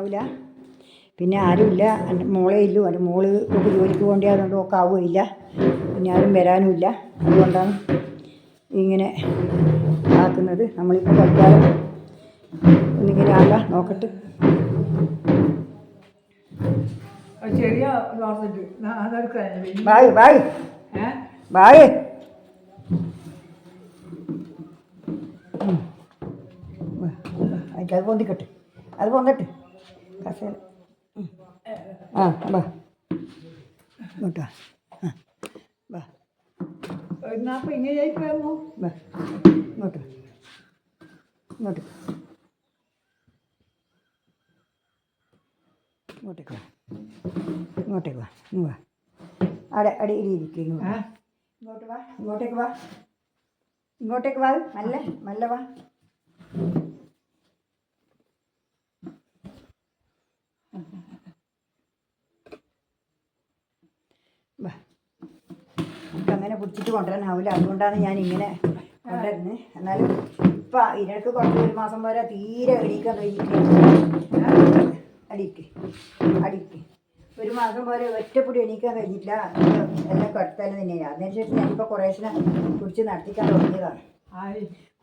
ആവില്ല പിന്നെ ആരുമില്ല. എന്റെ മോളേ ഇല്ലു. എന്റെ മോൾ ഒക്കെ ജോലിക്ക് പോകേണ്ടതുകൊണ്ട് ഒക്കെ ആവുകയില്ല. പിന്നെ ആരും വരാനുമില്ല. അതുകൊണ്ടാണ് ഇങ്ങനെ ആക്കുന്നത്. നമ്മളിപ്പോൾ തൽക്കാലം ഒന്നിങ്ങനെ ആകാം. നോക്കട്ടെ. Bye bye. അത് പൊന്തിക്കട്ടെ. അത് പൊന്തട്ടെ. ആ ഇങ്ങോട്ടാ ആ വാ. വാ. ഇങ്ങോട്ട് ഇങ്ങോട്ട്. ഇങ്ങോട്ടേക്ക് വാ. ഇങ്ങോട്ടേക്ക് വാ. ഇങ്ങ് വാ. അവിടെ ഇരിക്കും ഇങ്ങോട്ട് വാ. ഇങ്ങോട്ടേക്ക് വാ. ഇങ്ങോട്ടേക്ക് വാ. നല്ല നല്ല വാ നമുക്ക് അങ്ങനെ പിടിച്ചിട്ട് കൊണ്ടുവരാനാവില്ല അതുകൊണ്ടാണ് ഞാൻ ഇങ്ങനെ കൊണ്ടുവരുന്നത് എന്നാലും ഇപ്പം ഇതിനൊക്കെ കുറച്ച് ഒരു മാസം വരെ തീരെ എണീക്കാൻ കഴിഞ്ഞിട്ടില്ല. അടിക്ക്. അടിക്ക്. ഒരു മാസം പോലെ ഒറ്റപ്പൊടി എണീക്കാൻ കഴിഞ്ഞിട്ടില്ല. എല്ലാം കടുത്താലും തന്നെയാണ്. അതിനനുസരിച്ച് ഞാനിപ്പോൾ കുറേശ്ശെ കുടിച്ച് നടത്തിക്കാൻ തുടങ്ങിയതാണ്.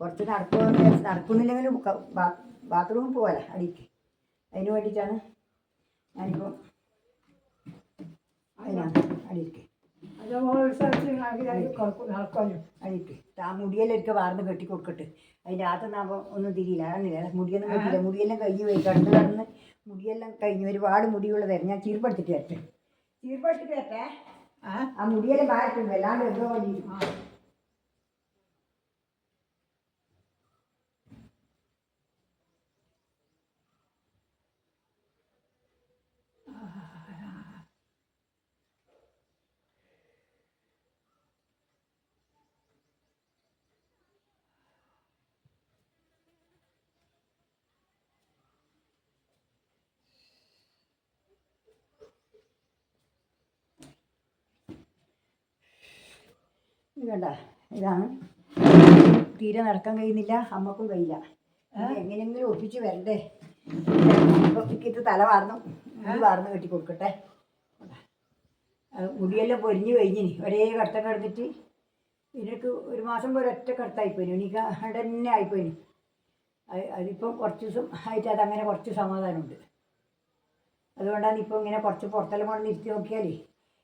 കുറച്ച് നടക്കുമെന്ന് വിചാരിച്ച് നടക്കുന്നില്ലെങ്കിലും ബാത്റൂമിൽ പോകാല അടിക്ക്. അതിന് വേണ്ടിയിട്ടാണ് ഞാനിപ്പോൾ അതിനാണ്. അടിക്ക്. ആ മുടിയെല്ലാം എനിക്ക് വാർന്ന് കെട്ടി കൊടുക്കട്ടെ. അതിന്റെ അകത്തുനിന്നാകുമ്പോൾ ഒന്നും തിരിയില്ല അറിഞ്ഞില്ല മുടിയൊന്നും കെട്ടില്ല മുടിയെല്ലാം കഴിഞ്ഞ് പോയി. കടന്ന് കടന്ന് മുടിയെല്ലാം കഴിഞ്ഞ് ഒരുപാട് മുടിയുള്ളതായിരുന്നു ഞാൻ ചീർപ്പെടുത്തിട്ട് വരട്ടെ. ചീർപ്പെടുത്തിട്ട് വരട്ടെ. ആ. ആ മുടിയെല്ലാം മാറ്റും വല്ലാണ്ട് എന്തോ കണ്ട ഇതാണ് തീരെ നടക്കാൻ കഴിയുന്നില്ല. അമ്മക്കും കഴിയില്ല. എങ്ങനെയെങ്കിലും ഒപ്പിച്ച് വരണ്ടേ ഇപ്പൊ തല വാർന്നു. മുടി വാർന്ന് കെട്ടി കൊടുക്കട്ടെ. മുടിയെല്ലാം പൊരിഞ്ഞു കഴിഞ്ഞിനി ഒരേ കടത്തം കിടന്നിട്ട് ഇതിനൊക്കെ ഒരു മാസം പോലെ ഒറ്റ കടത്തായിപ്പോയിന് എനിക്ക് അവിടെ തന്നെ ആയിപ്പോയിന് അത് അതിപ്പം കുറച്ച് ദിവസം ആയിട്ട് അതങ്ങനെ കുറച്ച് സമാധാനമുണ്ട്. അതുകൊണ്ടാണ് ഇപ്പോൾ ഇങ്ങനെ കുറച്ച് പുറത്തെല്ലാം കൊണ്ട് നിർത്തി നോക്കിയാലേ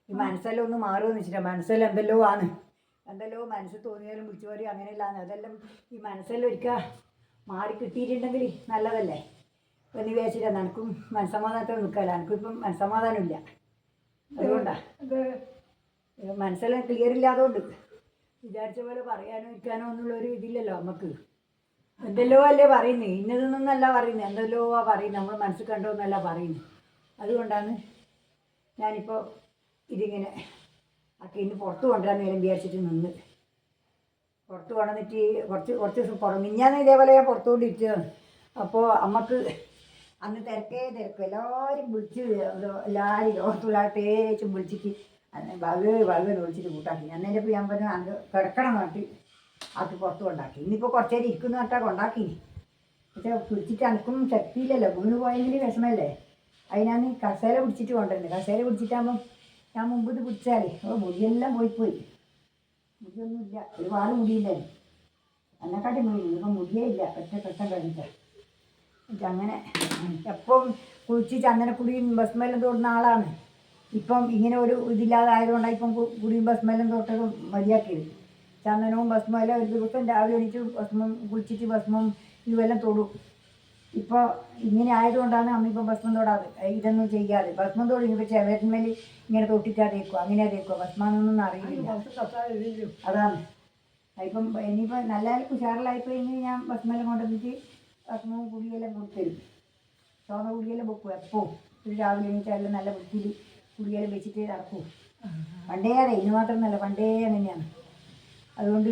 ഈ മനസ്സെല്ലാം ഒന്ന് മാറുമെന്ന് വെച്ചിട്ടാണ് മനസ്സെല്ലാം എന്തെല്ലോ ആണ്. എന്തെല്ലോ മനസ്സ് തോന്നിയാലും വിളിച്ചു പറയും അങ്ങനെയല്ലാന്ന് അതെല്ലാം ഈ മനസ്സെല്ലാം ഒരിക്കൽ മാറി കിട്ടിയിട്ടുണ്ടെങ്കിൽ നല്ലതല്ലേ? എന്ന് വിചാരിച്ചില്ല നനക്കും മനസ്സമാധാനത്തോടെ നിൽക്കാമല്ലോ എനിക്കും ഇപ്പം മനസ്സമാധാനമില്ല. അതുകൊണ്ടാണ് ഇത് മനസ്സെല്ലാം ക്ലിയർ ഇല്ലാതുകൊണ്ട് വിചാരിച്ച പോലെ പറയാനോ ഇരിക്കാനോ ഒന്നുള്ള ഒരു ഇതില്ലല്ലോ നമുക്ക് എന്തെല്ലോ അല്ലേ പറയുന്നത് ഇന്നതൊന്നല്ല പറയുന്നത് എന്തെല്ലോ ആ പറയുന്നത് നമ്മൾ മനസ്സിൽ കണ്ടോന്നല്ല പറയുന്നത് അതുകൊണ്ടാണ് ഞാനിപ്പോൾ ഇതിങ്ങനെ ഒക്കെ ഇന്ന് പുറത്ത് കൊണ്ടുവരാൻ നേരം വിചാരിച്ചിട്ട് നിന്ന്. പുറത്ത് കൊണ്ടുവന്നിട്ട് കുറച്ച് കുറച്ച് ദിവസം പുറം മിഞ്ഞാന്ന് ഇതേപോലെ ഞാൻ പുറത്തു കൊണ്ടിരിച്ചതാണ് അപ്പോൾ അമ്മയ്ക്ക് അന്ന് തിരക്കേ തിരക്കും. എല്ലാവരും വിളിച്ച് എല്ലാവരും ലോകത്തുള്ളാട്ടേച്ചും വിളിച്ചിട്ട് അന്ന് വക് എന്ന് വിളിച്ചിട്ട് കൂട്ടാക്കി. അന്നേരം ഇപ്പോൾ ഞാൻ പറഞ്ഞു അത് കിടക്കണം നാട്ടി ആക്കി പുറത്ത് കൊണ്ടാക്കി. ഇന്നിപ്പോൾ കുറച്ച് നേരം ഇരിക്കുന്ന നട്ടാ കൊണ്ടാക്കി പക്ഷേ പിടിച്ചിട്ട് അനക്കും ശക്തിയില്ലല്ലോ. വീണ് പോയെങ്കിൽ വിഷമല്ലേ? അതിനാണ് കസേര പിടിച്ചിട്ട് കൊണ്ടുവരുന്നത്. കസേര പിടിച്ചിട്ടാകുമ്പം ഞാൻ മുമ്പ് ഇത് പിടിച്ചാലേ. അപ്പോൾ മുടിയെല്ലാം പോയി പോയി മുടിയൊന്നുമില്ല ഒരുപാട് മുടിയില്ലേ? എന്നെക്കാട്ടി മുടി. ഇപ്പം മുടിയേ ഇല്ല. ഒറ്റ കെട്ടം കഴിഞ്ഞിട്ട്. അങ്ങനെ എപ്പം കുളിച്ച് ചന്ദനക്കുടിയും ബസ്മെല്ലാം തോടുന്ന ആളാണ്. ഇപ്പം ഇങ്ങനെ ഒരു ഇതില്ലാതായതുകൊണ്ടാണ് ഇപ്പം കുടിയും ബസ്മെല്ലാം തൊട്ടത് മതിയാക്കിയത്. ചന്ദനവും ഭസ്മെല്ലാം ഒരു ദിവസം രാവിലെ എണീറ്റ് ഭസ്മം കുളിച്ചിട്ട് ഭസ്മം ഇതുമെല്ലാം തൊടും. ഇപ്പോൾ ഇങ്ങനെ ആയതുകൊണ്ടാണ് അമ്മ ഇപ്പം ഭസ്മം തൊടാതെ ഇതൊന്നും ചെയ്യാതെ. ഭസ്മം തോടി ഇപ്പോൾ ചെവരന്മേൽ ഇങ്ങനെ തൊട്ടിട്ടാ തേക്കുക അങ്ങനെ തേക്കുക ഭസ്മാനൊന്നും അറിയില്ല. അതാണ്. ഇപ്പം ഇനിയിപ്പോൾ നല്ല ഉഷാറിലായിപ്പോയി ഇനി ഞാൻ ഭസ്മെല്ലാം കൊണ്ടുവന്നിട്ട് ഭസ്മവും കുടിയെല്ലാം കൊടുത്തരും. ചോന്ന കുടിയെല്ലാം വെക്കും എപ്പോൾ ഒരു രാവിലെ എണീറ്റാലും നല്ല വൃത്തിയിൽ കുടിയെല്ലാം വെച്ചിട്ട് നടക്കും. പണ്ടേ അതെ. മാത്രം നല്ല പണ്ടേ അങ്ങനെയാണ്. അതുകൊണ്ട്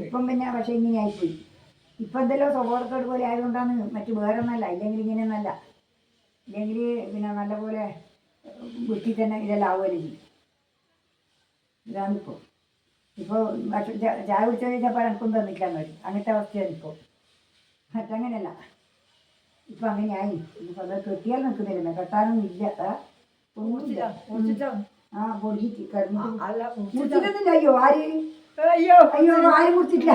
ഇപ്പം പിന്നെ പക്ഷേ ഇങ്ങനെ ആയിപ്പോയി ഇപ്പം എന്തെല്ലോ സ്വഭാവത്തോട് പോലെ ആയതുകൊണ്ടാണ് മറ്റു വേറെ ഒന്നല്ല ഇല്ലെങ്കിൽ ഇങ്ങനെയൊന്നല്ല. ഇല്ലെങ്കിൽ പിന്നെ നല്ലപോലെ ബുദ്ധി തന്നെ ഇതെല്ലാം ആവുമല്ലോ ചെയ്യും ഇതാണിപ്പോൾ ഇപ്പോൾ ഭക്ഷണം ചാ- ചായ കുടിച്ചു കഴിഞ്ഞപ്പോൾ എനക്കും തന്നിക്കാൻ വരും അങ്ങനത്തെ അവസ്ഥയാണ് ഇപ്പോൾ മറ്റങ്ങനെയല്ല. ഇപ്പം അങ്ങനെയായി. ഇപ്പൊ അത് കെട്ടിയാൽ നിൽക്കുന്നില്ല കെട്ടാനൊന്നും ഇല്ല. ആ, പൊടിച്ചിട്ട് കിടന്നു അയ്യോ ആര്? അയ്യോ അയ്യോ. ആര് മുറിച്ചിട്ടില്ല.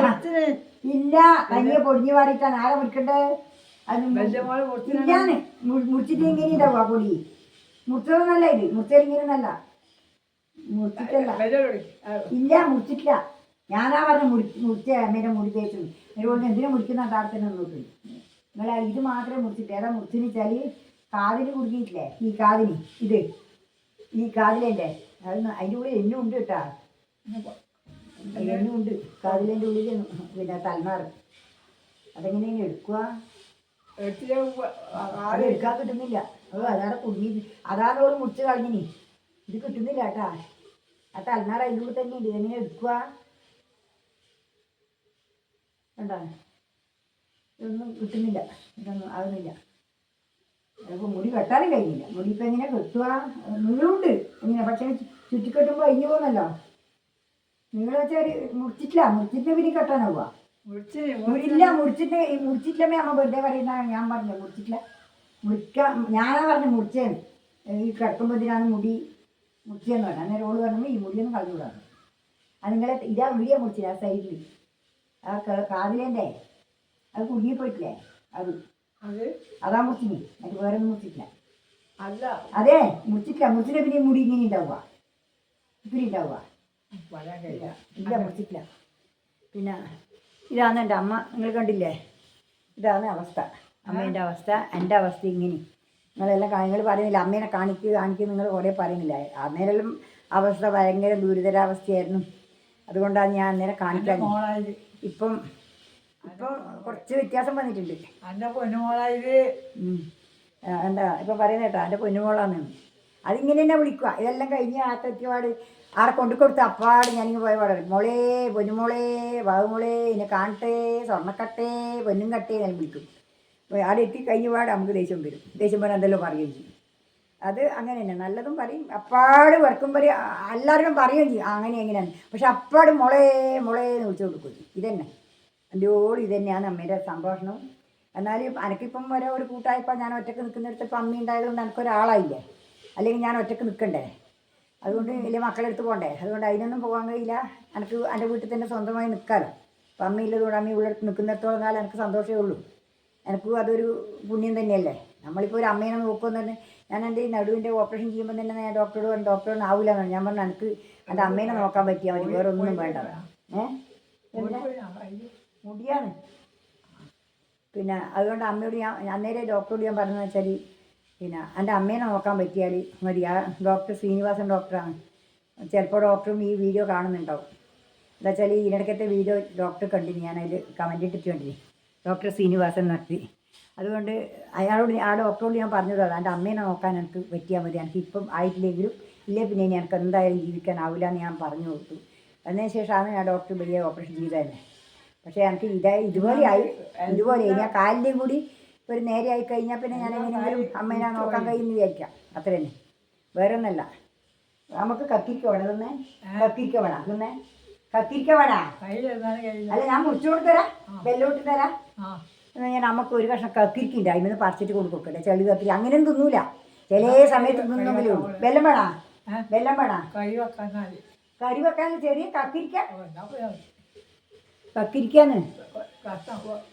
ഇല്ല തനിയെ പൊടിഞ്ഞു മാറിയിട്ടാണ് ആരെ മുറിക്കണ്ടേ? അത് വലിയ ഇല്ലാന്ന്. മുറിച്ചിട്ട് എങ്ങനെ ഇതാവാ പൊടി? മുറിച്ചതൊന്നല്ല ഇത്. മുറിച്ചത് ഇങ്ങനെയൊന്നല്ല മുറിച്ചിട്ടല്ല. വലിയ ഇല്ല മുറിച്ചിട്ടില്ല. ഞാനാ പറഞ്ഞ മുറി മുറിച്ച അമ്മേനെ മുടി തേച്ചു അതുകൊണ്ട് എന്തിനാ മുറിക്കുന്ന? താടത്തിന് നോക്കി. നിങ്ങൾ ഇത് മാത്രമേ മുറിച്ചിട്ട് ഏതാ മുറിച്ചെന്ന് വെച്ചാൽ കാതിന് കുടുങ്ങിയിട്ടില്ലേ? ഈ കാതിന്. ഇത്. ഈ കാതിലല്ലേ അത് ന- അതിന്റെ കൂടെ എന്നും ഉണ്ട് കേട്ടാ. എന്നും ഉണ്ട് കാതിലിന്റെ ഉള്ളിൽ പിന്നെ തലനാറ്. അതെങ്ങനെയാണ് എടുക്കുക? അത് എടുക്കാൻ കിട്ടുന്നില്ല. അത് അതാണ് കുടുങ്ങി അതാണ് ഓൾ മുറിച്ച് കളഞ്ഞിനി. ഇത് കിട്ടുന്നില്ല കേട്ടാ. ആ തലനാട് അതിന്റെ കൂടെ തന്നെ ഉണ്ട്. ഇതെങ്ങനെ എടുക്കുക? കണ്ടാ? ഇതൊന്നും കിട്ടുന്നില്ല. ഇതൊന്നും ആകുന്നില്ല അതിപ്പോൾ മുടി വെട്ടാനും കഴിയില്ല. മുടി ഇപ്പം എങ്ങനെ കെട്ടുക? മുഴുവുണ്ട് ഇങ്ങനെ പക്ഷേ ചുറ്റിക്കെട്ടുമ്പോൾ അഴിഞ്ഞു പോകുന്നല്ലോ നീളം വെച്ചാൽ മുറിച്ചിട്ടില്ല മുറിച്ചിട്ട് പിന്നെ കെട്ടാൻ പോവാ മുടിയില്ല മുറിച്ചിട്ട് മുറിച്ചിട്ടില്ലമ്മേ അമ്മ വെറുതെ പറയുന്ന ഞാൻ പറഞ്ഞു മുറിച്ചിട്ടില്ല. മുറിക്കാൻ ഞാനാ പറഞ്ഞു മുറിച്ചേന്ന്. ഈ കിടക്കുമ്പോൾ ഇതിനാണ് മുടി മുറിച്ചെന്ന് പറഞ്ഞു. അന്നേരം പറഞ്ഞു ഈ മുടിയൊന്നും കളഞ്ഞുകൂടാണ് അത് നിങ്ങളെ ഇതാ വീഡിയോ മുറിച്ചില്ല ആ സൈഡിൽ ആ കാതിലേന്റെ അത് കുടുങ്ങിപ്പോയിട്ടില്ലേ അത്. അത്? അതാ മുറിച്ചിനി. മറ്റു വേറെ ഒന്നും മുറിച്ചിട്ടില്ല. അല്ല. അതെ മുറിച്ചിട്ടില്ല. മുറിച്ചിട്ട് പിന്നെ മുടി ഇങ്ങനെ ഉണ്ടാവുക ഇപ്പിരി ഉണ്ടാവുക ഇല്ല. മുറിച്ചിട്ടില്ല. പിന്നെ ഇതാണ് എന്റെ അമ്മ. നിങ്ങൾ കണ്ടില്ലേ? ഇതാണ് അവസ്ഥ. അമ്മേന്റെ അവസ്ഥ എന്റെ അവസ്ഥ ഇങ്ങനെ. നിങ്ങളെല്ലാം കാര്യങ്ങൾ പറയുന്നില്ല അമ്മേനെ കാണിക്ക് കാണിക്കുക നിങ്ങൾ കുറേ പറയുന്നില്ല. അന്നേരം അവസ്ഥ ഭയങ്കര ദുരിതരാവസ്ഥയായിരുന്നു അതുകൊണ്ടാണ് ഞാൻ അന്നേരം കാണിക്കാൻ ഇപ്പം ഇപ്പം കുറച്ച് വ്യത്യാസം വന്നിട്ടുണ്ട്. എന്റെ പൊന്നുമോളായത്. ആ, എന്താ ഇപ്പം പറയുന്ന കേട്ടോ എന്റെ പൊന്നുമോളാന്ന്. അതിങ്ങനെ തന്നെ വിളിക്കുക. ഇതെല്ലാം കഴിഞ്ഞ് ആത്തെത്തിയപാട് ആടെ കൊണ്ടു കൊടുത്ത് അപ്പാട് ഞാനിങ്ങ് പോയ പാടെ പറയും, മോളേ പൊന്നുമോളേ ബാബുമോളേ എന്നെ കാണട്ടെ സ്വർണക്കട്ടേ പൊന്നും കട്ടേ ഞാൻ വിളിക്കും ആടെ എത്തി കഴിഞ്ഞ പാട് നമുക്ക് ദേഷ്യം വരും. ദേഷ്യം പോലെ എന്തെല്ലാം പറയുകയും ചെയ്യും. അത് അങ്ങനെ തന്നെ. നല്ലതും പറയും. അപ്പാട് വർക്കും പറയും. എല്ലാവരും പറയുകയും ചെയ്യും. അങ്ങനെ എങ്ങനെയാണ് പക്ഷെ അപ്പാട് മുളേ മുളേ എന്ന് വിളിച്ചു കൊടുക്കും. ഇതന്നെ. എന്റെ ഓട് ഇത് തന്നെയാണ് അമ്മേന്റെ സംഭാഷണവും എന്നാലും എനിക്കിപ്പം വരെ ഒരു കൂട്ടായപ്പോൾ ഞാൻ ഒറ്റയ്ക്ക് നിൽക്കുന്നിടത്ത് ഇപ്പം അമ്മ ഉണ്ടായതുകൊണ്ട് എനിക്കൊരാളായില്ലേ അല്ലെങ്കിൽ ഞാൻ ഒറ്റയ്ക്ക് നിൽക്കണ്ടേ? അതുകൊണ്ട് വലിയ മക്കളെടുത്ത് പോകണ്ടേ അതുകൊണ്ട് അതിനൊന്നും പോകാൻ കഴിയില്ല. എനിക്ക് എന്റെ വീട്ടിൽ തന്നെ സ്വന്തമായി നിൽക്കാമല്ലോ അപ്പം അമ്മ ഇല്ലതുകൊണ്ട് അമ്മ ഇവിടെ നിൽക്കുന്നിടത്തോളം കാലം എനിക്ക് സന്തോഷമേ ഉള്ളൂ. എനിക്കും അതൊരു പുണ്യം തന്നെയല്ലേ? നമ്മളിപ്പോൾ ഒരു അമ്മേനെ നോക്കുമെന്ന് തന്നെ ഞാൻ എന്റെ ഈ നടുവിന്റെ ഓപ്പറേഷൻ ചെയ്യുമ്പോൾ തന്നെ ഞാൻ ഡോക്ടറോട് പറഞ്ഞു ഡോക്ടറോട് ആവില്ല എന്ന് ഞാൻ പറഞ്ഞു എനിക്ക് എന്റെ അമ്മേനെ നോക്കാൻ പറ്റിയാൽ മതി വേറെ ഒന്നും വേണ്ട. ഏഹ്? മുടിയാണ്. പിന്നെ അതുകൊണ്ട് അമ്മയോട് ഞാൻ അന്നേരം ഡോക്ടറോട് ഞാൻ പറഞ്ഞതെന്ന് വെച്ചാൽ പിന്നെ എന്റെ അമ്മേനെ നോക്കാൻ പറ്റിയാൽ മതി. ആ ഡോക്ടർ ശ്രീനിവാസൻ ഡോക്ടറാണ് ചിലപ്പോൾ ഡോക്ടറും ഈ വീഡിയോ കാണുന്നുണ്ടാവും. എന്താ വെച്ചാൽ ഈ ഇടയ്ക്കത്തെ വീഡിയോ ഡോക്ടർ കണ്ടിന്. ഞാൻ അതിൽ കമന്റ് ഇട്ടിട്ട് കണ്ടിന് ഡോക്ടർ ശ്രീനിവാസൻ നടത്തി അതുകൊണ്ട് അയാളോട് ആ ഡോക്ടറോട് ഞാൻ പറഞ്ഞത് അതാണ് എന്റെ അമ്മേനെ നോക്കാൻ എനിക്ക് പറ്റിയാൽ മതി. എനിക്ക് ഇപ്പം ആയിട്ടില്ലെങ്കിലും ഇല്ലേ പിന്നെ ഇനി എനിക്ക് എന്തായാലും ജീവിക്കാനാവില്ല എന്ന് ഞാൻ പറഞ്ഞു കൊടുത്തു. അതിന് ശേഷമാണ് ഞാൻ ഡോക്ടർ വലിയ ഓപ്പറേഷൻ ചെയ്തതന്നെ പക്ഷേ എനിക്ക് ഇതായി ഇതുപോലെ ആയി. ഇതുപോലെ ഞാൻ കാലിന്റെയും കൂടി ഒരു നേരെയായി കഴിഞ്ഞാൽ പിന്നെ ഞാൻ എങ്ങനെയെങ്കിലും അമ്മേനെ നോക്കാൻ കഴിയുമെന്ന് വിചാരിക്കാം. അത്ര തന്നെ വേറെ ഒന്നല്ല നമുക്ക് കത്തിരിക്ക വേണം തന്നെ? കത്തിരിക്ക വേണം? കത്തിരിക്ക അല്ല ഞാൻ മുറിച്ചു കൊടുത്തരാ വെല്ലോട്ട് തരാം. എന്നാൽ ഞാൻ നമുക്ക് ഒരു കഷ്ണം കത്തിരിക്ക നിന്ന് പറിച്ചിട്ട് കൊടുക്കട്ടെ. ചെളി കത്തിരി അങ്ങനെയൊന്നും തിന്നൂല. ചില സമയത്ത് തിന്നുമല്ലേ ഉള്ളൂ. വെല്ലം വേണ? ഏ? വെല്ലം വേണ? കറി വെക്കാൻ കറി വെക്കാൻ ചെറിയ കക്കിരിക്ക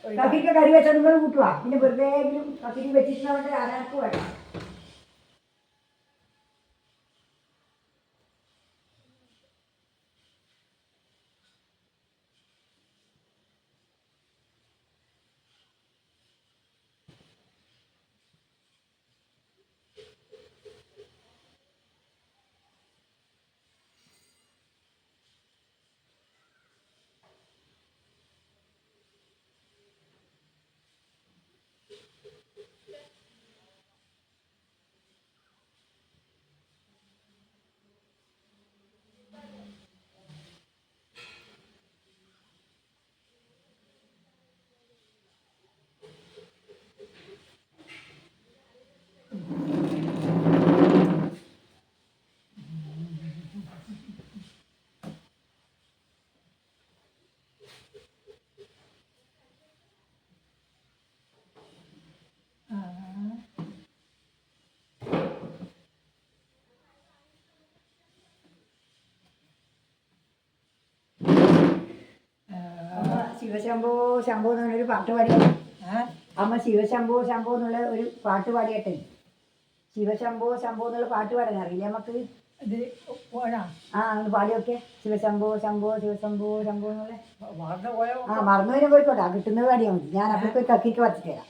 ഒരു കക്കിരിക്ക കറി വെച്ചാൽ നിങ്ങൾ കൂട്ടുവാ. പിന്നെ വെറുതെ കക്കിരി വെച്ചിട്ട് ആരാക്കും വേണം ശിവശംഭോ ശംഭോ എന്ന് പറഞ്ഞൊരു പാട്ട് പാടിയാട്ടെ അമ്മ ശിവശംഭോ ശംഭോ എന്നുള്ള ഒരു പാട്ട് പാടിയാട്ടെ. ശിവശംഭോ ശംഭോ എന്നുള്ള പാട്ട് പാടാൻ അറിയില്ല നമുക്ക് ഇത് ആ ഒന്ന് പാടിയൊക്കെ. ശിവശംഭോ ശംഭോ ശിവശംഭോ ശംഭോ എന്നുള്ള. ആ മറന്നു വരും പോയിക്കോട്ടെ. ആ കിട്ടുന്നത് പാടിയാൽ മതി. ഞാൻ അപ്പോഴേക്ക് ഒരു കക്കിക്ക് പറിച്ചിട്ട് തരാം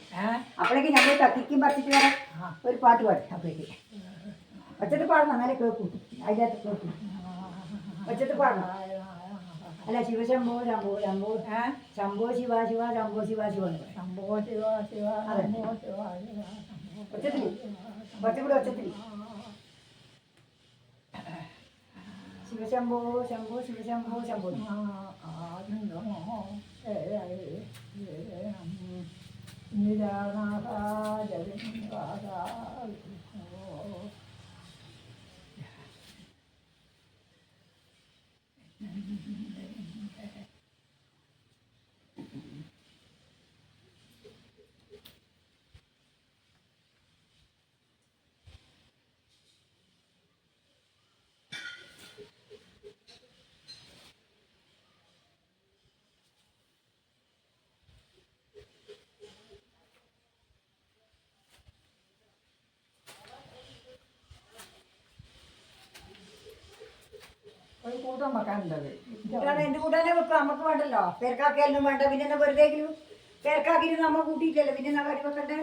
അപ്പോഴേക്ക് ഞങ്ങൾ കക്കിക്കും പറിച്ചിട്ട് വരാം. ഒരു പാട്ട് പാടി അപ്പോഴേക്ക്. ഒച്ചത്ത് പാടണം. അങ്ങനെ കേൾക്കും. അതിനകത്ത് കേൾക്കും. ഒച്ചത്ത് പാടണം. അല്ല ശിവശംഭോ ശംഭോ ശംഭോ ശംഭോ. ശിവ ശിവ ശംഭോ ശിവ ശിവ ശംഭോ ശിവ ശിവ ശംഭോ ശിവ ശിവ ഒച്ചത്തിൽ കുറച്ചും കൂടി ഒച്ചത്തിൽ ശിവശംഭോ ശംഭോ ശിവശംഭോ ശംഭോ ഒരു കൂട്ടം വെക്കാനുണ്ടത് കൂട്ടാൻ എന്ത് കൂട്ടാനേ വെക്കാം നമുക്ക് വേണ്ടല്ലോ. പേർക്കാക്കിയാലും വേണ്ട. പിന്നെ എന്നാ വെറുതെ പേർക്കാക്കിയിട്ട് നമ്മ കൂട്ടിയിട്ടല്ലേ പിന്നെ എന്നാ കാര്യം വെക്കണ്ടേ?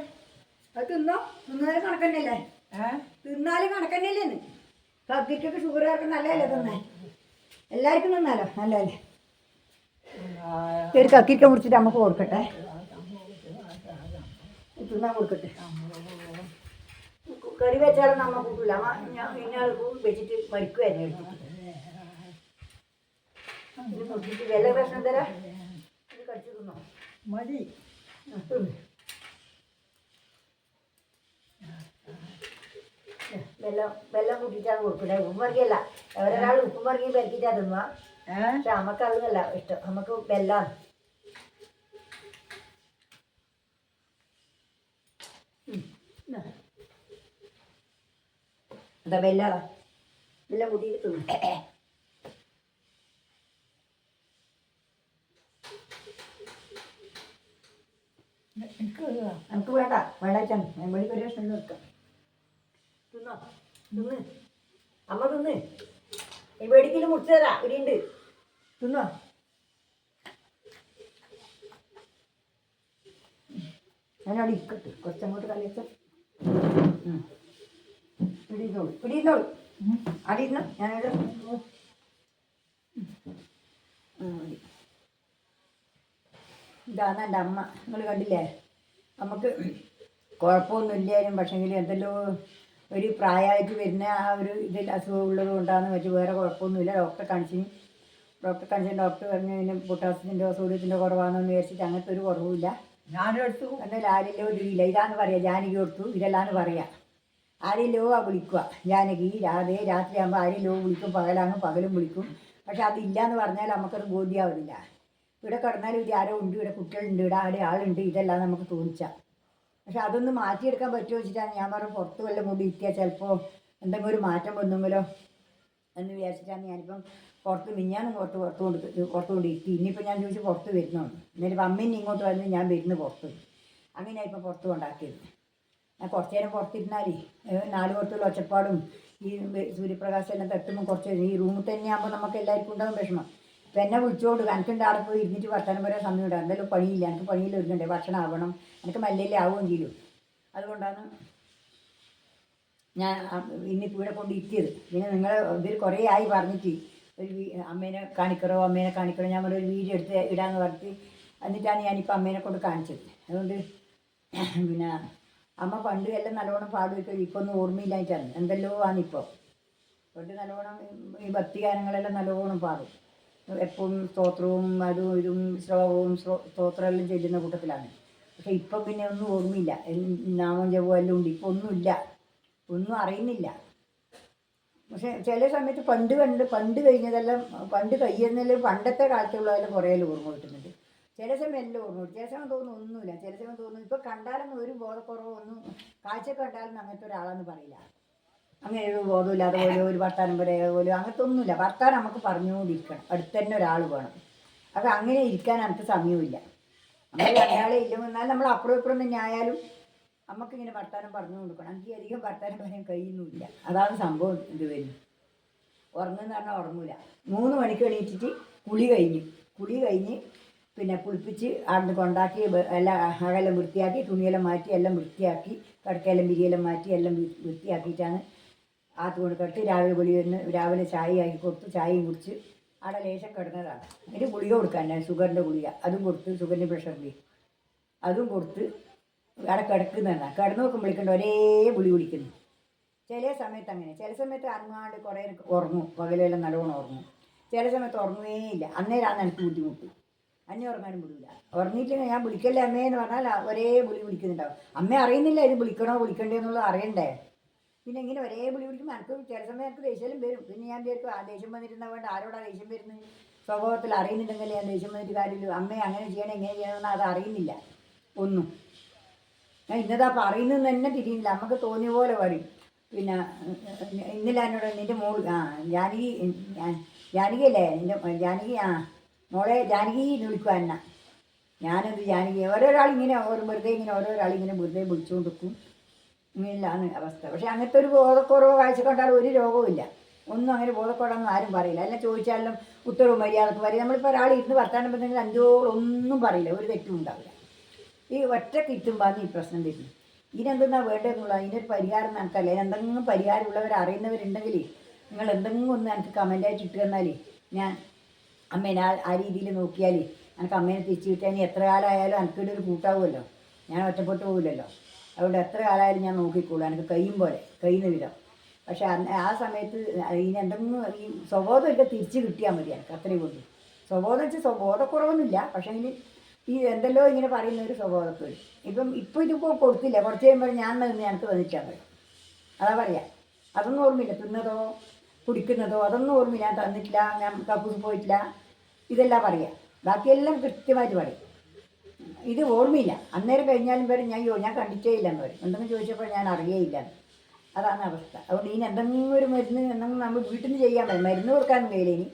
അത് തിന്നോ? തിന്നാലും കണക്കന്നെയല്ലേ? ഏ? തിന്നാലും കണക്കന്നെയല്ലേ ഷുഗർ ഷുഗറുകാർക്ക് നല്ലതല്ലേ തിന്നേ എല്ലാവർക്കും തിന്നാലോ? നല്ലതല്ലേ? ഒരു കക്കിക്ക മുറിച്ചിട്ട് നമുക്ക് കൊടുക്കട്ടെ. തിന്നാൻ കൊടുക്കട്ടെ. കറി വെച്ചാലും നമ്മ കൂട്ടില്ല ഇന്നാൾ വെച്ചിട്ട് മരിക്കുമായിരുന്നു വില പ്രശ്നം തരാം ഇത് കടിച്ചു തിന്നോ മതി. വെള്ളം വെള്ളം കൂട്ടിയിട്ടാണ് കൊടുക്കണേ. ഉപ്പും മറിയല്ല ഒരാൾ ഉപ്പും മറിയും പെരക്കിട്ടാ തിന്നുക പക്ഷെ നമുക്ക് അതൊന്നല്ല ഇഷ്ടം. നമുക്ക് വെല്ലാണ് എന്താ വെല്ലാളാ വെല്ലം കൂട്ടിയിട്ട് തിന്നു എനിക്ക് നമുക്ക് വേണ്ട വേണ്ടാച്ചാൻ നമ്മൾക്ക് ഒരു വെക്കാം തിന്നോ തിന്ന് അമ്മ തിന്ന് ഈ മുറിച്ച് തരാ ഇവിടെ ഉണ്ട് തിന്നോ ഞാനവിടെ ഇരിക്കട്ടെ കുറച്ചങ്ങോട്ട് കളിച്ച ഇരുന്നോളൂ അവിടെ ഇരുന്നോ ഞാനവിടെ ഇതാണ് എന്റെ അമ്മ. നിങ്ങൾ കണ്ടില്ലേ? നമുക്ക് കുഴപ്പമൊന്നുമില്ലായിരുന്നു. പക്ഷേങ്കിൽ എന്തെല്ലോ ഒരു പ്രായമായിട്ട് വരുന്ന ആ ഒരു ഇതിൽ അസുഖം ഉള്ളത് കൊണ്ടാന്ന് വെച്ച് വേറെ കുഴപ്പമൊന്നുമില്ല. ഡോക്ടറെ കാണിച്ചിന് ഡോക്ടറെ കാണിച്ച ഡോക്ടർ പറഞ്ഞു ഇതിന് പൊട്ടാസ്യത്തിന്റെ സോഡിയത്തിന്റെ കുറവാണെന്ന് വിചാരിച്ചിട്ട് അങ്ങനത്തെ ഒരു കുറവുമില്ല. ഞാനെടുത്തു. എന്നാൽ ആരില്ലോ ഇതില്ല ഇതാന്ന് പറയാ ജാനകി കൊടുത്തു. ഇതെല്ലാന്ന് പറയാ. ആരില്ലോ ആ വിളിക്കുക. ജാനകി രാധേ രാത്രിയാകുമ്പോൾ ആരില്ലോ വിളിക്കും പകലാകും പകലും വിളിക്കും. പക്ഷെ അതില്ല എന്ന് പറഞ്ഞാൽ നമുക്കത് ബോധ്യമാവുന്നില്ല ഇവിടെ കിടന്നാലും ഇത് ആരോ ഉണ്ട് ഇവിടെ കുട്ടികളുണ്ട് ഇവിടെ ആടെ ആളുണ്ട് ഇതെല്ലാം നമുക്ക് തോന്നിച്ച. പക്ഷെ അതൊന്ന് മാറ്റിയെടുക്കാൻ പറ്റുമോ വെച്ചിട്ടാണ് ഞാൻ പറഞ്ഞു പുറത്ത് വല്ലതും കൊണ്ട് ഇരിക്കുക ചിലപ്പോൾ എന്തെങ്കിലും ഒരു മാറ്റം വന്നെങ്കിലോ എന്ന് വിചാരിച്ചിട്ടാണ് ഞാനിപ്പം പുറത്ത് മിഞ്ഞാന്ന് പുറത്ത് പുറത്ത് കൊണ്ട് പുറത്ത് കൊണ്ട് ഇരുത്തി ഇനിയിപ്പോൾ ഞാൻ ചോദിച്ചു പുറത്ത് വരുന്നുണ്ട് എന്നാലും അമ്മയും ഇങ്ങോട്ട് വന്ന് ഞാൻ വരുന്നു പുറത്ത്. അങ്ങനെയാണ് ഇപ്പം പുറത്ത് കൊണ്ടാക്കിയത്. ഞാൻ കുറച്ച് നേരം പുറത്തിരുന്നാലേ നാല് പുറത്തുള്ള ഒച്ചപ്പാടും ഈ സൂര്യപ്രകാശം എല്ലാം തട്ടുമ്പോൾ കുറച്ച് ഈ റൂമിൽ തന്നെയാകുമ്പോൾ നമുക്ക് എല്ലാവർക്കും ഉണ്ടാകും വിഷമം. ഇപ്പം എന്നെ വിളിച്ചോണ്ട് എനിക്കുണ്ട് അവിടെ പോയി ഇരുന്നിട്ട് വർത്തമാനം പറയാൻ സമയമുണ്ട് എന്തായാലും പണിയില്ല. എനിക്ക് പണിയിൽ ഒരുങ്ങണ്ടേ ഭക്ഷണം ആവണം. എനിക്ക് മല്ലല്ലേ ആവുകയും ചെയ്യും. അതുകൊണ്ടാണ് ഞാൻ ഇന്ന് ഇവിടെ കൊണ്ട് ഇരുത്തിയത്. പിന്നെ നിങ്ങൾ ഇതിൽ കുറേ ആയി പറഞ്ഞിട്ട് ഒരു അമ്മേനെ കാണിക്കറോ അമ്മേനെ കാണിക്കറോ ഞാൻ ഒരു വീഡിയോ എടുത്ത് ഇടാന്ന് പറഞ്ഞിട്ട് എന്നിട്ടാണ് ഞാനിപ്പോൾ അമ്മേനെ കൊണ്ട് കാണിച്ചത്. അതുകൊണ്ട് പിന്നെ അമ്മ പണ്ട് എല്ലാം നല്ലോണം പാടുമൊക്കെ ഇപ്പോൾ ഒന്നും ഓർമ്മയില്ലായിട്ടാണ് എന്തെല്ലോ ആണിപ്പോൾ പണ്ട് നല്ലോണം ഈ ഭക്തിഗാനങ്ങളെല്ലാം നല്ലോണം പാടും. എപ്പോഴും സ്തോത്രവും അതും ഇതും ശ്ലോകവും സ്തോത്രം എല്ലാം ചെല്ലുന്ന കൂട്ടത്തിലാണ്. പക്ഷെ ഇപ്പം പിന്നെ ഒന്നും ഓർമ്മയില്ല. നാമം ജപവും എല്ലാം ഉണ്ട്. ഇപ്പം ഒന്നുമില്ല ഒന്നും അറിയുന്നില്ല. പക്ഷെ ചില സമയത്ത് പണ്ട് കണ്ട് പണ്ട് കഴിഞ്ഞതെല്ലാം പണ്ട് കഴിയുന്നതിൽ പണ്ടത്തെ കാലത്തുള്ളതെല്ലാം കുറേ ഓർമ്മ കിട്ടുന്നുണ്ട്. ചില സമയം എല്ലാം ഓർമ്മ കിട്ടും. ചില സമയം തോന്നുന്നു ഒന്നുമില്ല. ചില സമയം തോന്നുന്നു ഇപ്പം കണ്ടാലൊന്നും ഒരു ബോധക്കുറവോ ഒന്നും കാഴ്ച കണ്ടാലൊന്നും അങ്ങനത്തെ ഒരാളെന്ന് പറയില്ല. അങ്ങനെ ഒരു ബോധമില്ലാതെ പോലും ഒരു വർത്താനം പറയുക പോലും അങ്ങനത്തെ ഒന്നുമില്ല വർത്താനം നമുക്ക് പറഞ്ഞുകൊണ്ടിരിക്കണം. അടുത്ത് തന്നെ ഒരാൾ വേണം. അപ്പം അങ്ങനെ ഇരിക്കാൻ അടുത്ത് സമയമില്ല. നമ്മൾ രണ്ടാളെ ഇല്ല വന്നാൽ നമ്മൾ അപ്പുറം ഇപ്പുറം തന്നെ ആയാലും നമുക്കിങ്ങനെ വർത്താനം പറഞ്ഞു കൊടുക്കണം. എനിക്ക് അധികം വർത്താനം പറയാൻ കഴിയുന്നുമില്ല. അതാണ് സംഭവം ഇത് വരുന്നത്. ഉറങ്ങുന്ന പറഞ്ഞാൽ ഉറങ്ങൂല. മൂന്ന് മണിക്ക് എണീറ്റിട്ട് കുളി കഴിഞ്ഞ് കുളി കഴിഞ്ഞ് പിന്നെ കുളിപ്പിച്ച് അവിടുന്ന് കൊണ്ടാക്കി എല്ലാം അകെല്ലാം വൃത്തിയാക്കി തുണിയെല്ലാം മാറ്റി എല്ലാം വൃത്തിയാക്കി കടക്കെല്ലാം വിരിയെല്ലാം മാറ്റി എല്ലാം വൃത്തിയാക്കിയിട്ടാണ് ആത്ത് കൊടുത്തിട്ട് രാവിലെ ഗുളിക വന്ന് രാവിലെ ചായ ആക്കി കൊടുത്ത് ചായയും കുടിച്ച് അവിടെ ലേശം കിടന്നതാണ്. അതിന് ഗുളിക കൊടുക്കാനുണ്ടായിരുന്നു ഷുഗറിന്റെ ഗുളിക. അതും കൊടുത്ത് ഷുഗറിന്റെ പ്രഷറിന്റെ അതും കൊടുത്ത് അവിടെ കിടക്കുന്നതാണ്. കിടന്നു നോക്കുമ്പോഴേക്കുണ്ട് ഒരേ ഗുളി കുടിക്കുന്നു. ചില സമയത്ത് അങ്ങനെ. ചില സമയത്ത് അങ്ങാണ്ട് കുറേ ഉറങ്ങും. പകലെല്ലാം നല്ലോണം ഉറങ്ങും. ചില സമയത്ത് ഉറങ്ങുകയേ ഇല്ല. അന്നേരമാണ് എനിക്ക് ബുദ്ധിമുട്ട്. അന്നെ ഉറങ്ങാനും വിടില്ല ഉറങ്ങിയിട്ടില്ല ഞാൻ വിളിക്കല്ലേ അമ്മേ എന്ന് പറഞ്ഞാൽ ഒരേ വിളി വിളിക്കുന്നുണ്ടാവും അമ്മ അറിയുന്നില്ല ഇത് വിളിക്കണോ വിളിക്കണ്ടേ എന്നുള്ളത് അറിയണ്ടേ? പിന്നെ ഇങ്ങനെ ഒരേ വിളി വിളിക്കുമ്പോൾ എനിക്ക് ചില സമയം എനിക്ക് ദേഷ്യം വരും. പിന്നെ ഞാൻ വിചാരിക്കും ആ ദേഷ്യം വന്നിരുന്ന വേണ്ട ആരോടാ ദേഷ്യം വരുന്നത്? സ്വഭാവത്തിൽ അറിയുന്നില്ലെങ്കിൽ ഞാൻ ദേഷ്യം വന്നിട്ട് കാര്യമില്ല. അമ്മയെ അങ്ങനെ ചെയ്യണം ഇങ്ങനെ ചെയ്യണമെന്ന് അത് അറിയുന്നില്ല. ഒന്നും. ഞാൻ ഇന്നതാ പറയുന്നത് തന്നെ തിരിയുന്നില്ല. നമുക്ക് തോന്നിയ പോലെ പറയും. പിന്നെ ഇന്നില്ല ഇന്നലെ എന്നോട് നിന്റെ മോൾ ആ ജാനകി ജാനകിയല്ലേ? എന്റെ ജാനകി ആ മോളെ ജാനകി എന്ന് വിളിക്കുക എന്നാ. ഞാനത് ജാനകി? ഓരോരാൾ ഇങ്ങനെ ഓരോ വെറുതെ ഇങ്ങനെ ഓരോരാൾ ഇങ്ങനെ വെറുതെ വിളിച്ചുകൊണ്ട് ഇങ്ങനെയാണ് അവസ്ഥ. പക്ഷെ അങ്ങനത്തെ ഒരു ബോധക്കുറവ് കാഴ്ച കണ്ടാൽ ഒരു രോഗവുമില്ല ഒന്നും അങ്ങനെ ബോധക്കുറവൊന്നും ആരും പറയില്ല. എല്ലാം ചോദിച്ചാലും ഉത്തരവും മര്യാദയ്ക്ക് പറയും നമ്മളിപ്പോൾ ഒരാൾ ഇരുന്ന് വർത്താനം പറഞ്ഞെങ്കിൽ അഞ്ചോളൊന്നും പറയില്ല. ഒരു തെറ്റും ഉണ്ടാവില്ല. ഈ ഒറ്റ കിട്ടുമ്പോൾ ഈ പ്രശ്നം വരുന്നു. ഇതിനെന്തെന്നാ വേണ്ടതെന്നുള്ളത്? അതിനൊരു പരിഹാരം നടക്കല്ല എന്തെങ്കിലും പരിഹാരമുള്ളവർ അറിയുന്നവരുണ്ടെങ്കിൽ നിങ്ങൾ എന്തെങ്കിലും ഒന്ന് എനിക്ക് കമന്റായിട്ട് ഇട്ട് തന്നാൽ ഞാൻ അമ്മേനെ ആ രീതിയിൽ നോക്കിയാൽ എനിക്ക് അമ്മേനെ തിരിച്ചു കിട്ടാൻ എത്ര കാലമായാലും എനിക്കിടെ ഒരു കൂട്ടാവുമല്ലോ. ഞാൻ ഒറ്റപ്പെട്ടു പോകില്ലല്ലോ അതുകൊണ്ട് എത്ര കാലമായാലും ഞാൻ നോക്കിക്കോളൂ. എനിക്ക് കഴിയും പോലെ കഴിയുന്ന വിധം പക്ഷെ ആ സമയത്ത് ഇനി എന്തെങ്കിലും ഈ സ്വബോധമൊക്കെ തിരിച്ച് കിട്ടിയാൽ മതി എനിക്ക് അത്രയും കൊണ്ട് സ്വബോധം വെച്ചാൽ സ്വബോധക്കുറവൊന്നുമില്ല. പക്ഷേ ഇനി ഈ എന്തെല്ലോ ഇങ്ങനെ പറയുന്ന ഒരു സ്വബോധത്തോട്. ഇപ്പം ഇപ്പം ഇതിപ്പോൾ കൊടുത്തില്ല. കുറച്ച് കഴിയുമ്പോൾ ഞാൻ നിന്ന് എനിക്ക് തന്നിട്ടാൽ മതി അതാ പറയാം. അതൊന്നും ഓർമ്മയില്ല. തിന്നതോ കുടിക്കുന്നതോ അതൊന്നും ഓർമ്മയില്ല. ഞാൻ തന്നിട്ടില്ല ഞാൻ കക്കൂസ് പോയിട്ടില്ല. ഇതെല്ലാം പറയാം. ബാക്കിയെല്ലാം കൃത്യമായിട്ട് പറയും. ഇത് ഓർമ്മയില്ല. അന്നേരം കഴിഞ്ഞാലും വരെ. ഞാൻ ഞാൻ കണ്ടിട്ടേ ഇല്ലെന്ന് വരും എന്തെങ്കിലും ചോദിച്ചപ്പോൾ ഞാൻ അറിയേയില്ല. അതാണ് അവസ്ഥ. അതുകൊണ്ട് ഇനി എന്തെങ്കിലും ഒരു മരുന്ന് എന്തെങ്കിലും നമ്മൾ വീട്ടിൽ നിന്ന് ചെയ്യാൻ പറ്റും മരുന്ന് കൊടുക്കാനും കഴിയില്ല ഇനി.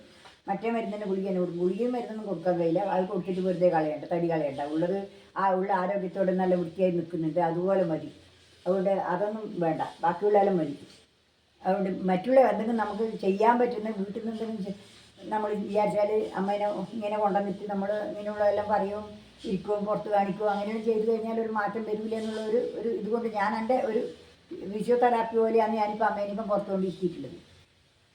മറ്റേ മരുന്നിന്റെ ഗുളിക കൊടുക്കും. ഗുളികയും മരുന്നൊന്നും കൊടുക്കാൻ കഴിയില്ല. അത് കൊടുത്തിട്ട് വെറുതെ കളയണ്ട തടി കളയണ്ട. ഉള്ളത് ആ ഉള്ള ആരോഗ്യത്തോടെ നല്ല വൃത്തിയായി നിൽക്കുന്നുണ്ട്. അതുപോലെ മതി. അതുകൊണ്ട് അതൊന്നും വേണ്ട. ബാക്കിയുള്ളതെല്ലാം മതി. അതുകൊണ്ട് മറ്റുള്ള എന്തെങ്കിലും നമുക്ക് ചെയ്യാൻ പറ്റുന്ന വീട്ടിൽ നിന്ന് എന്തെങ്കിലും നമ്മൾ വിചാരിച്ചാൽ അമ്മേനെ ഇങ്ങനെ കൊണ്ടുവന്നിട്ട് നമ്മൾ ഇങ്ങനെയുള്ളതെല്ലാം പറയും. ഇരിക്കുകയും പുറത്ത് കാണിക്കുകയും അങ്ങനെയൊന്നും ചെയ്തു കഴിഞ്ഞാൽ ഒരു മാറ്റം വരില്ല എന്നുള്ള ഒരു ഒരു ഇതുകൊണ്ട് ഞാൻ എന്റെ ഒരു ഫിസിയോതെറാപ്പി പോലെയാണ് ഞാനിപ്പോൾ അമ്മേനെ ഇപ്പം പുറത്ത് കൊണ്ട് ഇരുത്തിയിട്ടുള്ളത്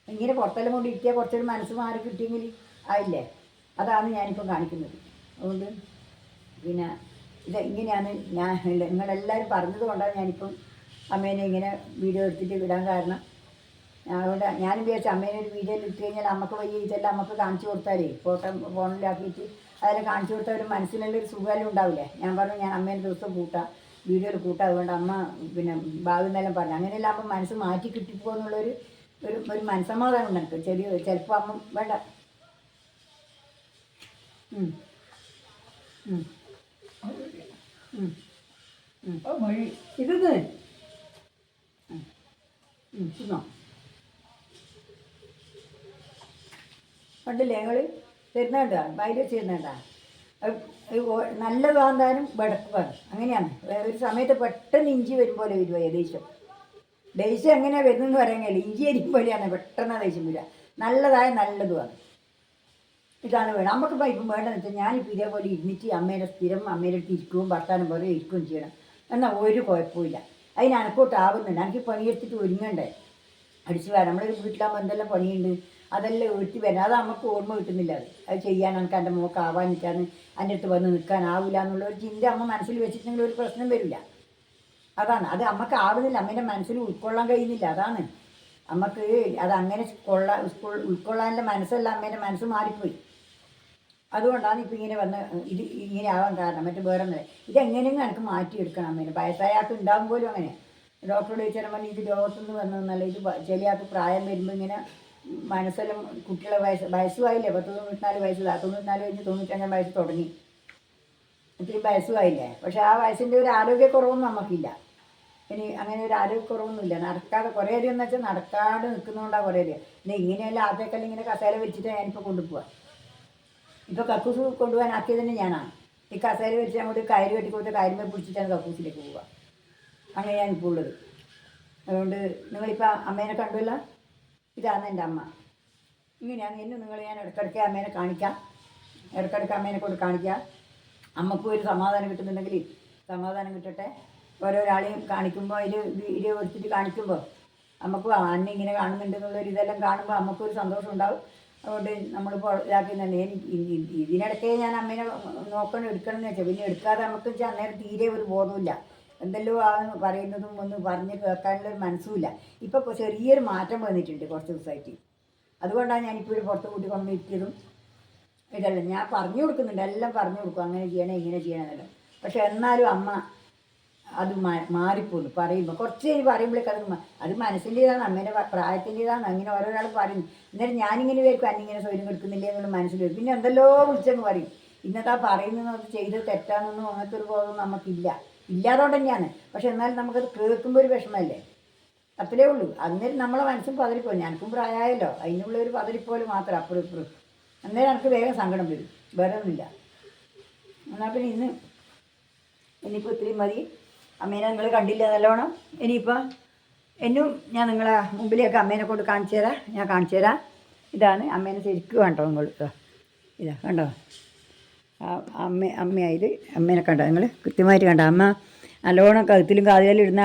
ഇങ്ങനെ പുറത്തെല്ലാം കൊണ്ട് ഇരുത്തിയാൽ കുറച്ചൊരു മനസ്സ് മാറി കിട്ടിയെങ്കിൽ ആയില്ലേ? അതാണ് ഞാനിപ്പം കാണിക്കുന്നത്. അതുകൊണ്ട് പിന്നെ ഇത് ഇങ്ങനെയാണ് ഞാൻ നിങ്ങളെല്ലാവരും പറഞ്ഞത് കൊണ്ടാണ് ഞാനിപ്പം അമ്മേനെ ഇങ്ങനെ വീഡിയോ എടുത്തിട്ട് വിടാൻ കാരണം. അതുകൊണ്ട് ഞാനും വിചാരിച്ചു അമ്മേനെ ഒരു വീഡിയോയിൽ ഇട്ട് കഴിഞ്ഞാൽ അമ്മയ്ക്ക് വയ്യ ഇതെല്ലാം അമ്മയ്ക്ക് കാണിച്ചു കൊടുത്താലേ ഫോട്ടോ ഫോണിലാക്കിയിട്ട് അതെല്ലാം കാണിച്ചു കൊടുത്താൽ ഒരു മനസ്സിലുള്ള ഒരു സുഖമെല്ലാം ഉണ്ടാവില്ലേ? ഞാൻ പറഞ്ഞു ഞാൻ അമ്മേനെ ദിവസം കൂട്ടാം. വീഡിയോയിൽ കൂട്ടാം. അതുകൊണ്ട് അമ്മ പിന്നെ ഭാവി എന്നെല്ലാം പറഞ്ഞു. അങ്ങനെയെല്ലാം അപ്പം മനസ്സ് മാറ്റി കിട്ടിപ്പോന്നുള്ളൊരു ഒരു ഒരു മനസ്സമാധാനം ഉണ്ട് എനിക്ക്. ചെറിയ ചിലപ്പോൾ അമ്മ വേണ്ട. ഇത് കണ്ടില്ലേ ഞങ്ങൾ തരുന്നുണ്ടാ? വയറ് വെച്ച് വാന്താനും നല്ലതാന്താനും വെടക്കുവാണ് അങ്ങനെയാണ്. ഒരു സമയത്ത് പെട്ടെന്ന് ഇഞ്ചി വരും പോലെ വരുമോ ദേഷ്യം. ദേഷ്യം എങ്ങനെയാണ് വരുന്നതെന്ന് പറയാൻ ഇഞ്ചി പോലെയാണ്. പെട്ടെന്ന് ദേഷ്യം വരിക. നല്ലതായ നല്ലതുമാണ് ഇതാണ് വേണം നമുക്കിപ്പോൾ ഇപ്പം വേണ്ടതെന്ന് വെച്ചാൽ ഞാനിപ്പോൾ ഇതേപോലെ ഇരുന്നിട്ട് അമ്മേനെ സ്ഥിരം അമ്മേനെ അടുത്ത് ഇരിക്കുകയും ഭർത്താനം പോലെ ഇരിക്കുകയും ചെയ്യണം. എന്നാൽ ഒരു കുഴപ്പമില്ല അതിന് അനക്കോട്ടാവുന്നുണ്ട്. എനിക്ക് പണിയെടുത്തിട്ട് ഒരുങ്ങണ്ടേ? അടിച്ചു വരാം നമ്മുടെ വീട്ടിലാകുമ്പോൾ എന്തെല്ലാം പണിയുണ്ട്? അതെല്ലാം വീട്ടിൽ വരാം അത് നമുക്ക് ഓർമ്മ കിട്ടുന്നില്ല അത്. അത് ചെയ്യാൻ എനിക്ക് എന്റെ മോക്ക് ആവാനിട്ടാണ് എന്റെ അടുത്ത് വന്ന് നിൽക്കാനാവില്ല എന്നുള്ള ഒരു ചിന്ത അമ്മ മനസ്സിൽ വെച്ചിട്ടുണ്ടെങ്കിൽ ഒരു പ്രശ്നം വരില്ല. അതാണ്. അത് അമ്മയ്ക്ക് ആവുന്നില്ല. അമ്മേന്റെ മനസ്സിൽ ഉൾക്കൊള്ളാൻ കഴിയുന്നില്ല. അതാണ്. അമ്മയ്ക്ക് അത് അങ്ങനെ ഉൾക്കൊ- ഉൾക്കൊള്ളാനുള്ള മനസ്സല്ല അമ്മേന്റെ മനസ്സ് മാറിപ്പോയി. അതുകൊണ്ടാണ് ഇപ്പം ഇങ്ങനെ വന്ന് ഇത് ഇങ്ങനെ ആവാൻ കാരണം. മറ്റു വേറെ ഇതെങ്ങനെയെങ്കിലും എനിക്ക് മാറ്റിയെടുക്കണം അമ്മേനെ. വയസ്സായാൾക്ക് ഉണ്ടാകും പോലും അങ്ങനെ. ഡോക്ടറോട് ചോദിച്ചാൽ പറഞ്ഞു ഇത് രോഗത്തിൽ നിന്ന് വന്നതെന്നല്ല ഇത് ചില പ്രായം വരുമ്പോൾ ഇങ്ങനെ മനസ്സെല്ലാം കുട്ടികളെ വയസ്സ് വയസ്സുമായില്ലേ? പത്ത് തൊണ്ണൂറ്റിനാല് വയസ്സ് തൊണ്ണൂറ്റിനാല് കഴിഞ്ഞ് തൊണ്ണൂറ്റഞ്ചാം വയസ്സ് തുടങ്ങി. ഇത്തിരി വയസ്സുമായില്ലേ? പക്ഷെ ആ വയസ്സിന്റെ ഒരു ആരോഗ്യക്കുറവൊന്നും നമുക്കില്ല. ഇനി അങ്ങനെ ഒരു ആരോഗ്യക്കുറവൊന്നുമില്ല. നടക്കാതെ കുറേ അധികം എന്ന് വെച്ചാൽ നടക്കാതെ നിൽക്കുന്നതുകൊണ്ടാണ് കുറേ അധികം. ഇനി ഇങ്ങനെയല്ല ആദ്യമൊക്കെ ഇങ്ങനെ കസേല വെച്ചിട്ട് ഞാനിപ്പോൾ കൊണ്ടുപോവാം. ഇപ്പോൾ കക്കൂസ് കൊണ്ടുപോകാൻ ആക്കിയത് തന്നെ ഞാനാണ്. ഈ കസേര വെച്ച് അങ്ങോട്ട് കയറ് കെട്ടി കൊടുത്ത് കയറുമ്പോൾ പിടിച്ചിട്ടാണ് കക്കൂസിലേക്ക് പോവുക. അങ്ങനെയാണ് ഇപ്പോൾ ഉള്ളത്. അതുകൊണ്ട് നിങ്ങളിപ്പോൾ അമ്മേനെ കണ്ടുവല്ലോ? ഇതാണ് എന്റെ അമ്മ. ഇങ്ങനെയാണ് എന്നെ നിങ്ങൾ ഞാൻ ഇടയ്ക്കിടയ്ക്ക് അമ്മേനെ കാണിക്കാം. ഇടയ്ക്കിടയ്ക്ക് അമ്മേനെ കൊണ്ട് കാണിക്കാം. അമ്മക്കും ഒരു സമാധാനം കിട്ടുന്നുണ്ടെങ്കിൽ സമാധാനം കിട്ടട്ടെ. ഓരോരാളെയും കാണിക്കുമ്പോൾ അതിൽ വീഡിയോ എടുത്തിട്ട് കാണിക്കുമ്പോൾ നമുക്ക് അന്നെ ഇങ്ങനെ കാണുന്നുണ്ടെന്നുള്ളൊരു ഇതെല്ലാം കാണുമ്പോൾ നമുക്കൊരു സന്തോഷം ഉണ്ടാവും. അതുകൊണ്ട് നമ്മളിപ്പോൾ ഇതാക്കുന്നുണ്ട് എനിക്ക് ഇതിനിടയ്ക്ക് ഞാൻ അമ്മേനെ നോക്കണം എടുക്കണം എന്ന് വെച്ചാൽ പിന്നെ എടുക്കാതെ നമുക്ക് വെച്ചാൽ അന്നേരം തീരെ ഒരു ബോധമില്ല എന്തെല്ലോ ആണെന്ന് പറയുന്നതും ഒന്ന് പറഞ്ഞ് കേൾക്കാനുള്ള ഒരു മനസ്സുമില്ല. ഇപ്പോൾ ചെറിയൊരു മാറ്റം വന്നിട്ടുണ്ട് കുറച്ച് ദിവസമായിട്ട് അതുകൊണ്ടാണ് ഞാനിപ്പോഴും പുറത്ത് കൂട്ടി കൊണ്ടിരിക്കുന്നതും ഇതല്ല. ഞാൻ പറഞ്ഞു കൊടുക്കുന്നുണ്ട്. എല്ലാം പറഞ്ഞു കൊടുക്കും. അങ്ങനെ ചെയ്യണം ഇങ്ങനെ ചെയ്യണം പക്ഷെ എന്നാലും അമ്മ അത് മാറിപ്പോന്നു. പറയുമ്പോൾ കുറച്ച് കഴിഞ്ഞ് പറയുമ്പോഴേക്ക് അത് അത് മനസ്സിന്റെതാണ് അമ്മേന്റെ പ്രായത്തിന്റെതാണ് അങ്ങനെ ഓരോരാൾ പറയുന്നു എന്നിട്ട് ഞാനിങ്ങനെ വരും അന്നിങ്ങനെ സൗകര്യം കൊടുക്കുന്നില്ലേ എന്നുള്ള മനസ്സിൽ വരും. പിന്നെ എന്തെല്ലോ വിളിച്ചങ്ങ് പറയും. ഇന്നതാ പറയുന്നതെന്ന് അത് ചെയ്ത് തെറ്റാണെന്നും അങ്ങനത്തെ ഒരു ബോധം നമുക്കില്ല. ഇല്ലാതുകൊണ്ട് തന്നെയാണ്. പക്ഷെ എന്നാലും നമുക്കത് കേൾക്കുമ്പോൾ ഒരു വിഷമമല്ലേ അത്രേ ഉള്ളൂ. അന്നേരം നമ്മളെ മനസ്സും പതറിപ്പോയി ഞാനിപ്പം പ്രായമായല്ലോ അതിനുള്ള ഒരു പതറിപ്പോലെ മാത്രം അപ്പുറം ഇപ്പുറം. അന്നേരം എനിക്ക് വേഗം സങ്കടം വരും. വേറെ ഒന്നുമില്ല. എന്നാൽ പിന്നെ ഇന്ന് ഇനിയിപ്പോൾ ഇത്രയും മതി. അമ്മേനെ നിങ്ങൾ കണ്ടില്ല നല്ലോണം. ഇനിയിപ്പോൾ എന്നും ഞാൻ നിങ്ങളെ മുമ്പിലേക്ക് അമ്മേനെ കൊണ്ട് കാണിച്ചു തരാം. ഞാൻ കാണിച്ചു തരാം. ഇതാണ് അമ്മേനെ ശരിക്കും കണ്ടോ നിങ്ങൾ? ഇതാ കണ്ടോ? അമ്മ അമ്മയായി അമ്മേനെ കണ്ടോ? നിങ്ങൾ കൃത്യമായിട്ട് കണ്ട? അമ്മ നല്ലോണം കഴുത്തിലും കാതിലും ഇടുന്ന